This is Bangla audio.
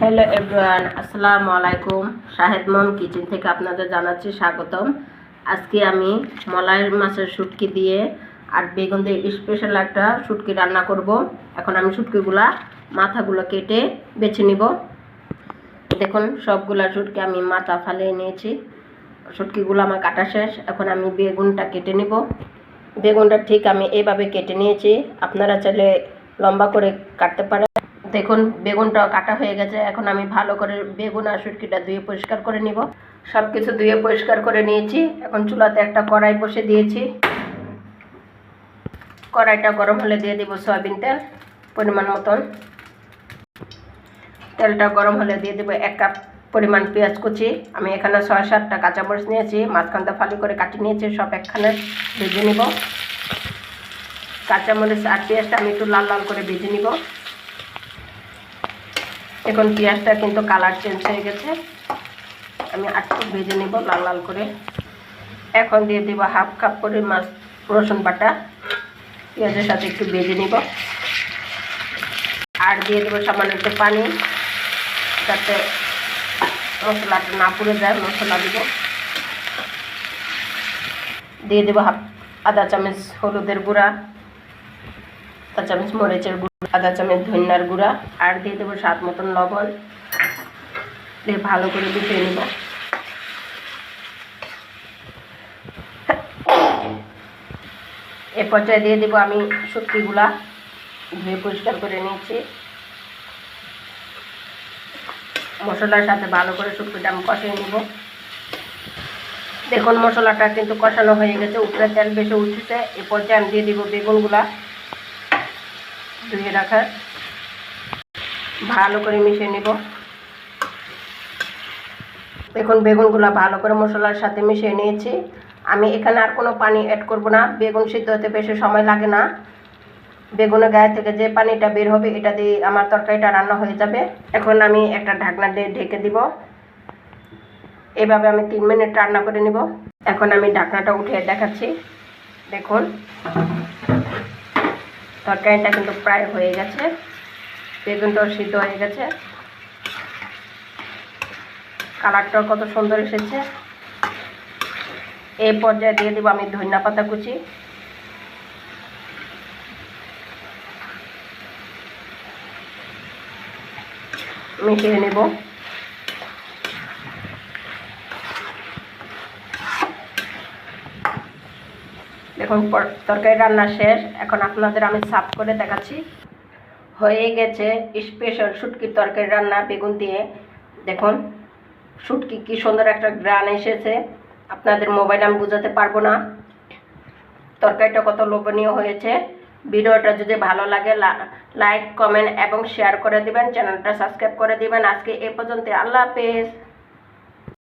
হ্যালো এভরিওয়ান, আসসালামু আলাইকুম। শাহেদ মম কিচেন থেকে আপনাদের জানাচ্ছি স্বাগতম। আজকে আমি মলাই মাছের শুটকি দিয়ে আর বেগুন দিয়ে স্পেশাল একটা শুটকি রান্না করব। এখন আমি শুটকিগুলা, মাথাগুলো কেটে বেছে নিব। দেখুন, সবগুলা শুটকি আমি মাথা ফালিয়ে নিয়েছি। শুটকিগুলো আমার কাটা শেষ। এখন আমি বেগুনটা কেটে নিব। বেগুনটা ঠিক আমি এইভাবে কেটে নিয়েছি। আপনারা চাইলে লম্বা করে কাটতে পারেন। দেখুন বেগুনটা কাটা হয়ে গেছে। এখন আমি ভালো করে বেগুন আর শুটকিটা ধুয়ে পরিষ্কার করে নিব। সব কিছু ধুয়ে পরিষ্কার করে নিয়েছি। এখন চুলাতে একটা কড়াই বসে দিয়েছি। কড়াইটা গরম হলে দিয়ে দিব সয়াবিন তেল, পরিমাণ মতন। তেলটা গরম হলে দিয়ে দেবো এক কাপ পরিমাণ পেঁয়াজ কুচি। আমি এখানে ছয়, সাতটা কাঁচামরিচ নিয়েছি। মাঝখানটা ফালি করে কাটি নিয়েছি, সব একখানে ভেজে নিব। কাঁচামরিচ আর পেঁয়াজটা আমি একটু লাল লাল করে ভেজে নিব। এখন পেঁয়াজটা কিন্তু কালার চেঞ্জ হয়ে গেছে। আমি আটটু ভেজে নিব লাল লাল করে। এখন দিয়ে দেবো হাফ কাপ করে মাছ, রসুন বাটা। পেঁয়াজের সাথে একটু ভেজে নিব। আর দিয়ে দেবো সামান্য একটু পানি, যাতে মশলাটা না পুড়ে যায়, মশলা দিব। দিয়ে দেবো হাফ আদা চামচ হলুদের গুঁড়া। আধা চামচ মরিচের গুঁড়া, আধা চামচ ধনিয়ার গুঁড়া, আর দিয়ে দেবো স্বাদ মতন লবণ। দিয়ে ভালো করে মিশিয়ে নেব। এ পর্যায়ে দিয়ে দেবো আমি শুটকিগুলা। ধুয়ে পরিষ্কার করে নিয়েছি। মশলার সাথে ভালো করে শুটকিটা আমি কষিয়ে নেব। দেখুন, মশলাটা কিন্তু কষানো হয়ে গেছে। উপরে তেল বেশি উঠেছে। এ পর্যায়ে আমি দিয়ে দিব বেগুনগুলা। ধুয়ে রাখা ভালো করে মিশিয়ে নেব। দেখুন, বেগুনগুলো ভালো করে মশলার সাথে মিশিয়ে নিয়েছি। আমি এখানে আর কোনো পানি অ্যাড করব না। বেগুন সিদ্ধ হতে বেশি সময় লাগে না। বেগুনের গায়ে থেকে যে পানিটা বের হবে, এটা দিয়ে আমার তরকারিটা রান্না হয়ে যাবে। এখন আমি একটা ঢাকনা দিয়ে ঢেকে দিব। এভাবে আমি তিন মিনিট রান্না করে নিব। এখন আমি ঢাকনাটা উঠিয়ে দেখাচ্ছি। দেখুন। তরকারিটা কিন্তু প্রায় হয়ে গেছে। বেগুনটাও সিদ্ধ হয়ে গেছে। কালারটাও কত সুন্দর এসেছে। এই পর্যায়ে দিয়ে দেবো আমি ধনিয়া পাতা কুচি। মিশিয়ে নেব। দেখুন তরকারি রান্না শেষ। এখন আপনাদের আমি সাফ করে দেখাচ্ছি। হয়ে গেছে স্পেশাল শুটকির তরকারি রান্না বেগুন দিয়ে। দেখুন, শুটকি কি সুন্দর একটা গ্রান এসেছে। আপনাদের মোবাইল আমি বোঝাতে পারব না। তরকারিটা কত লোভনীয় হয়েছে। ভিডিওটা যদি ভালো লাগে লাইক কমেন্ট এবং শেয়ার করে দিবেন। চ্যানেলটা সাবস্ক্রাইব করে দিবেন। আজকে এ পর্যন্ত আল্লাহ হাফেজ।